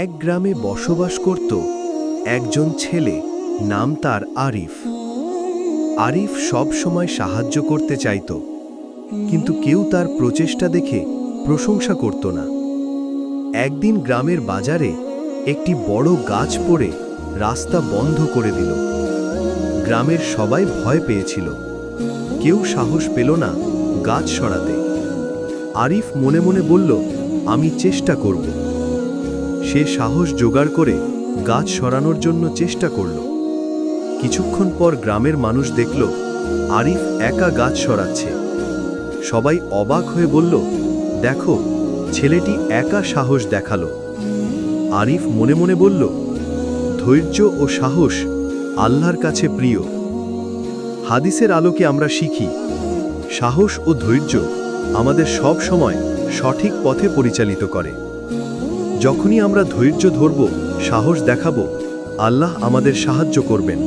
এক গ্রামে বসবাস করত একজন ছেলে, নাম তার আরিফ। আরিফ সব সময় সাহায্য করতে চাইত, কিন্তু কেউ তার প্রচেষ্টা দেখে প্রশংসা করত না। একদিন গ্রামের বাজারে একটি বড় গাছ পড়ে রাস্তা বন্ধ করে দিল। গ্রামের সবাই ভয় পেয়েছিল। কেউ সাহস পেল না গাছ সরাতে। আরিফ মনে মনে বলল, আমি চেষ্টা করব। সে সাহস জোগাড় করে গাছ সরানোর জন্য চেষ্টা করল। কিছুক্ষণ পর গ্রামের মানুষ দেখল, আরিফ একা গাছ সরাচ্ছে। সবাই অবাক হয়ে বলল, দেখো, ছেলেটি একা সাহস দেখাল। আরিফ মনে মনে বলল, ধৈর্য ও সাহস আল্লাহর কাছে প্রিয়। হাদিসের আলোকে আমরা শিখি, সাহস ও ধৈর্য আমাদের সব সময় সঠিক পথে পরিচালিত করে। যখনই আমরা ধৈর্য ধরব সাহস দেখাব আল্লাহ আমাদের সাহায্য করবেন।